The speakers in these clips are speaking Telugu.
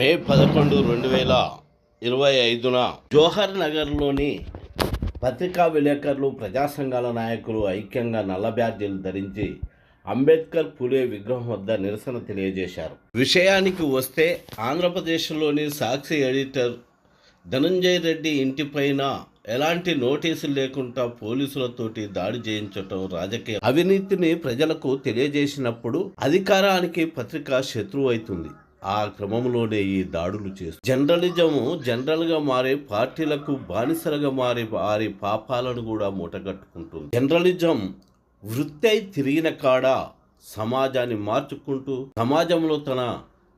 మే పదకొండు రెండు వేల ఇరవై ఐదున జోహర్ నగర్లోని పత్రికా విలేకరులు ప్రజా సంఘాల నాయకులు ఐక్యంగా నల్ల బ్యాడ్జీలు ధరించి అంబేద్కర్ పులే విగ్రహం వద్ద నిరసన తెలియజేశారు. విషయానికి వస్తే ఆంధ్రప్రదేశ్లోని సాక్షి ఎడిటర్ ధనంజయ్ రెడ్డి ఇంటిపైన ఎలాంటి నోటీసులు లేకుండా పోలీసులతోటి దాడి చేయించటం రాజకీయ అవినీతిని ప్రజలకు తెలియజేసినప్పుడు అధికారానికి పత్రిక శత్రువు అవుతుంది. ఆ క్రమంలోనే ఈ దాడులు చేస్తారు జర్నలిజం జనరల్గా మారే పార్టీలకు బానిసలుగా మారే వారి పాపాలను కూడా మూటగట్టుకుంటుంది. జర్నలిజం వృత్తి అయి తిరిగిన కాడ సమాజాన్ని మార్చుకుంటూ సమాజంలో తన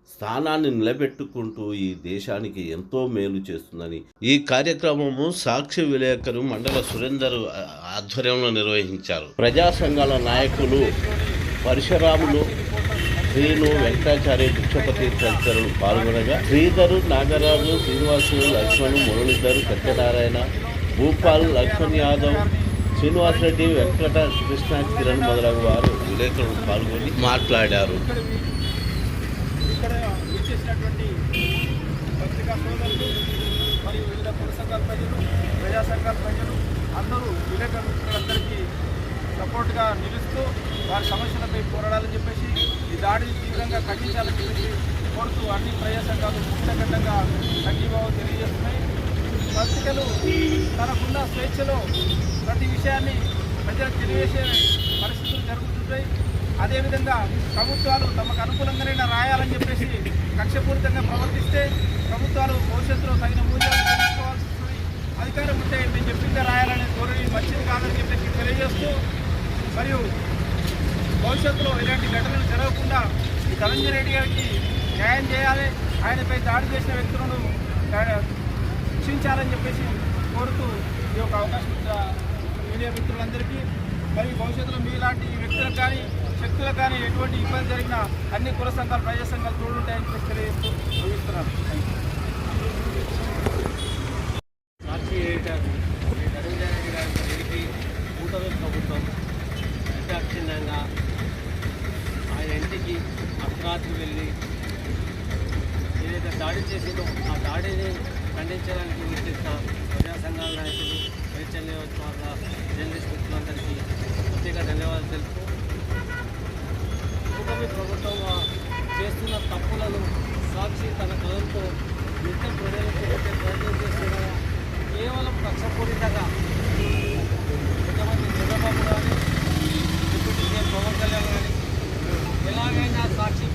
స్థానాన్ని నిలబెట్టుకుంటూ ఈ దేశానికి ఎంతో మేలు చేస్తుందని ఈ కార్యక్రమము సాక్షి విలేకరు మండల సురేందర్ ఆధ్వర్యంలో నిర్వహించారు. ప్రజా సంఘాల నాయకులు పరశురాములు శ్రీను వెంకటాచార్య భిక్షపతి తదితరులు పాల్గొనగా శ్రీధరు నాగరాజు శ్రీనివాసులు లక్ష్మణ్ మురళీధర్ సత్యనారాయణ భూపాల్ లక్ష్మణ్ యాదవ్ శ్రీనివాసరెడ్డి వెంకట కృష్ణ కిరణ్ మొదలగు వారు విలేకరులు పాల్గొని మాట్లాడారు ఇక్కడ విచ్చేసినటువంటి పత్రికా సోదరులు మరియు వివిధ కుల సంఘాల ప్రజలు ప్రజా సంఘాల ప్రజలు అందరూ విలేకరులందరికీ సపోర్ట్గా నిలుస్తూ వారి సమస్యలపై పోరాడాలని చెప్పేసి ఈ దాడిని తీవ్రంగా ఖండించాలని చెప్పేసి కోరుతూ అన్ని ప్రజా సంఘాలు ముక్తఘట్టంగా సంఘీభావం తెలియజేస్తున్నాయి. పత్రికలు తనకున్న స్వేచ్ఛలో ప్రతి విషయాన్ని ప్రజలకు తెలియజేసే పరిస్థితులు జరుగుతుంటాయి. అదేవిధంగా ప్రభుత్వాలు తమకు అనుకూలంగానే రాయాలని చెప్పేసి కక్షపూరితంగా ప్రవర్తిస్తే ప్రభుత్వాలు భవిష్యత్తులో తగిన మూల్యాలు అధికారం ఉంటే మేము చెప్పిందే రాయాలనే ధోరణి మంచిది కాదని చెప్పి తెలియజేస్తూ మరియు భవిష్యత్తులో ఇలాంటి ఘటనలు జరగకుండా ఈ ధనంజయ రెడ్డి గారికి న్యాయం చేయాలి ఆయనపై దాడి చేసిన వ్యక్తులను ఆ, శిక్షించాలని చెప్పేసి కోరుతూ ఈ యొక్క అవకాశం మీడియా మిత్రులందరికీ మరియు భవిష్యత్తులో మీలాంటి వ్యక్తులకు కానీ శక్తులకు కానీ ఎటువంటి ఇబ్బంది జరిగినా అన్ని కుల సంఘాలు ప్రజా సంఘాలు తోడుంటాయని తెలియజేస్తూ ముగిస్తున్నాను సాక్షి ఎడిటర్ శ్రీ ధనంజయ రెడ్డి గారి తిరిగి కూటమి ప్రభుత్వం నిర్దాక్షిణ్యంగా ఆయన ఇంటికి అర్ధరాత్రి వెళ్ళి ఏదైతే దాడి చేసిందో ఆ దాడిని ఖండించడానికి నిర్దిష్ట ప్రజా సంఘాల నాయకులు స్వేచ్ఛ నియోజకవర్గ జర్నలిస్ట్ మిత్రులందరికీ ప్రత్యేక ధన్యవాదాలు తెలుపుతూ కూటమి ప్రభుత్వం చేస్తున్న తప్పులను సాక్షి తన కథలతో నిత్యం ప్రజలకు ప్రయత్నం చేస్తున్న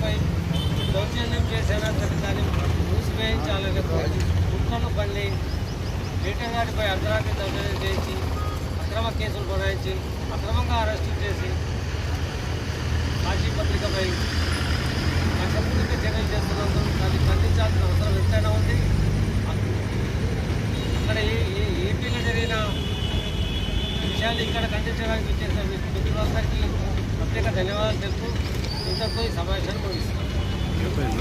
సాక్షిపై దౌర్జన్యం చేసేలా సరే దాన్ని మూసివేయించాలని కుట్రను బండి రిటర్న్ గారిపై అర్ధరాత్రి దౌర్జన్యం చేసి అక్రమ కేసులు బనాయించి అక్రమంగా అరెస్టు చేసి సాక్షి పత్రికపై కక్షపూరిత చర్యలు చేస్తున్నందుకు దాన్ని ఖండించాల్సిన అవసరం ఎంతైనా ఉంది అక్కడ ఏ ఏ- ఏపీలో జరిగిన విషయాన్ని ఇక్కడ ఖండించడానికి చేసిన మిత్రులందరికీ ప్రత్యేక ధన్యవాదాలు తెలుపుతూ इनका कोई समाधान नहीं